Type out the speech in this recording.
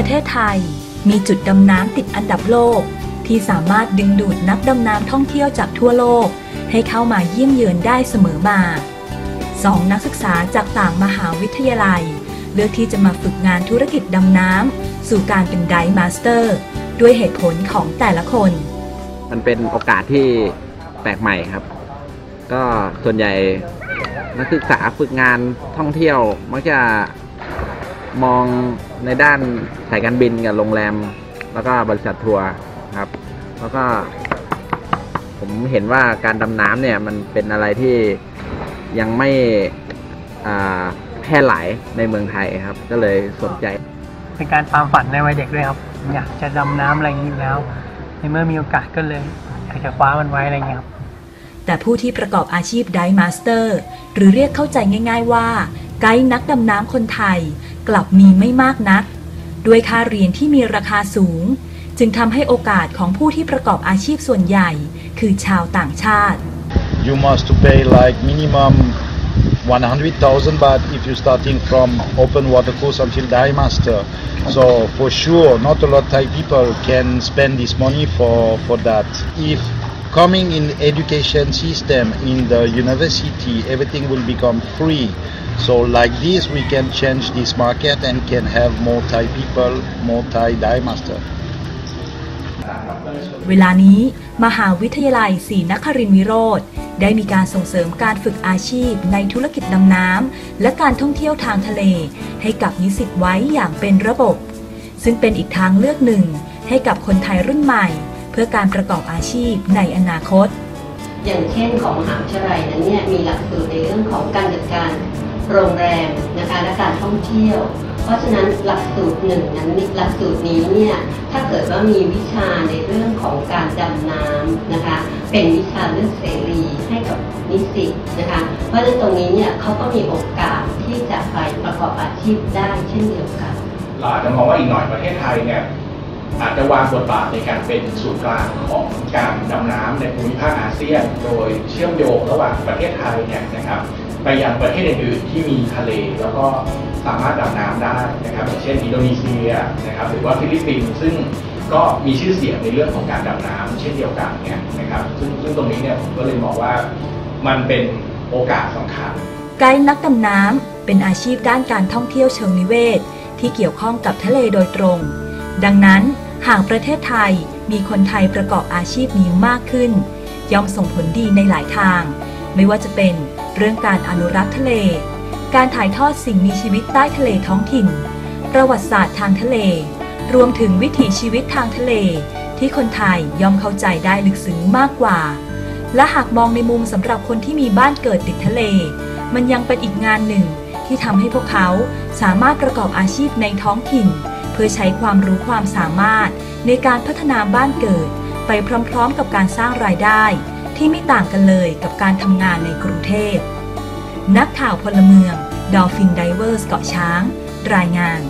ประเทศไทย มีจุดดำน้ำติดอันดับโลก ที่สามารถดึงดูดนักดำน้ำท่องเที่ยวจากทั่วโลก ให้เข้ามาเยี่ยมเยือนได้เสมอมาสองนักศึกษาจากต่างมหาวิทยาลัย เลือกที่จะมาฝึกงานธุรกิจดำน้ำสู่การเป็นไดฟ์มาสเตอร์ ด้วยเหตุผลของแต่ละคน มันเป็นโอกาสที่แปลกใหม่ครับ ก็ส่วนใหญ่นักศึกษาฝึกงานท่องเที่ยวมักจะ มองในด้านสายการบินกับโรงแรม แล้วก็บริษัททัวร์ครับ แล้วก็ ผมเห็นว่าการดำน้ำเนี่ย มันเป็นอะไรที่ยังไม่อ่าแพร่หลายในเมืองไทยครับ ก็เลยสนใจ เป็นการความฝันในวัยเด็กด้วยครับ อยากจะดำน้ำอะไรอย่างนี้อยู่แล้ว ในเมื่อมีโอกาสก็เลยอยากจะคว้ามันไว้อะไรอย่างเงี้ยครับแต่ผู้ที่ประกอบอาชีพไดฟ์มาสเตอร์หรือเรียกเข้าใจง่าย ๆว่า ไกด์นักดำน้ำคนไทยกลับมีไม่มากนัก ด้วยค่าเรียนที่มีราคาสูง จึงทำให้โอกาสของผู้ที่ประกอบอาชีพส่วนใหญ่ คือชาวต่างชาติ you must pay like minimum 100,000 baht if you're starting from open water course until dive master. So for sure, not a lot Thai people can spend this money for, for that. If coming in education system in the university, everything will become free. So like this, we can change this market and can have more Thai people, more Thai dive master. เวลานี้มหาวิทยาลัยศรีนครินทรวิโรธได้มีการส่งเสริมการฝึกอาชีพในธุรกิจดำน้ำและการท่องเที่ยวทางทะเล ให้กับนิสิตไว้อย่างเป็นระบบ ซึ่งเป็นอีกทางเลือกหนึ่ง ให้กับคนไทยรุ่นใหม่ พื่อการประกอบอาชีพในอนาคต อย่างเช่นของมหาวิทยาลัยนั้นเนี่ยมีหลักสูตรในเรื่องของการจัดการโรงแรมนะคะและการท่องเที่ยว เพราะฉะนั้นหลักสูตรหนึ่งนั้นหลักสูตรนี้เนี่ยถ้าเกิดว่ามีวิชาในเรื่องของการดำน้ำนะคะเป็นวิชาเลือกเสรีให้กับนิสิตนะคะเพราะฉะนั้นตรงนี้เนี่ยเขาก็มีโอกาสที่จะไปประกอบอาชีพได้เช่นเดียวกันเราอาจจะมองว่าอีกหน่อยประเทศไทยเนี่ย อาจจะวางบทบาทในการเป็นศูนย์กลางของการดำน้ำในภูมิภาคอาเซียน โดยเชื่อมโยงระหว่างประเทศไทยเนี่ยนะครับไปยังประเทศอื่นๆที่มีทะเลแล้วก็สามารถดำน้ำได้นะครับอย่างเช่นอินโดนีเซียนะครับหรือว่าฟิลิปปินส์ซึ่งก็มีชื่อเสียงในเรื่องของการดำน้ำเช่นเดียวกันเนี่ยนะครับซึ่งซึ่งตรงนี้เนี่ยผมก็เลยมองว่ามันเป็นโอกาสสำคัญไกด์นักดำน้ำเป็นอาชีพด้านการท่องเที่ยวเชิงนิเวศ ที่เกี่ยวข้องกับทะเลโดยตรง ดังนั้นหากประเทศไทยมีคนไทยประกอบอาชีพนี้มากขึ้น ย่อมส่งผลดีในหลายทาง ไม่ว่าจะเป็นเรื่องการอนุรักษ์ทะเล การถ่ายทอดสิ่งมีชีวิตใต้ทะเลท้องถิ่น ประวัติศาสตร์ทางทะเล รวมถึงวิถีชีวิตทางทะเล ที่คนไทยย่อมเข้าใจได้ลึกซึ้งมากกว่า และหากมองในมุมสำหรับคนที่มีบ้านเกิดติดทะเล มันยังเป็นอีกงานหนึ่งที่ทำให้พวกเขาสามารถประกอบอาชีพในท้องถิ่น พื่อใช้ความรู้ความสามารถในการพัฒนาบ้านเกิด ไปพร้อมๆ กับการสร้างรายได้ ที่ไม่ต่างกันเลยกับการทำงานในกรุงเทพ นักข่าวพลเมืองดอลฟินไดเวอร์สเกาะช้าง รายงาน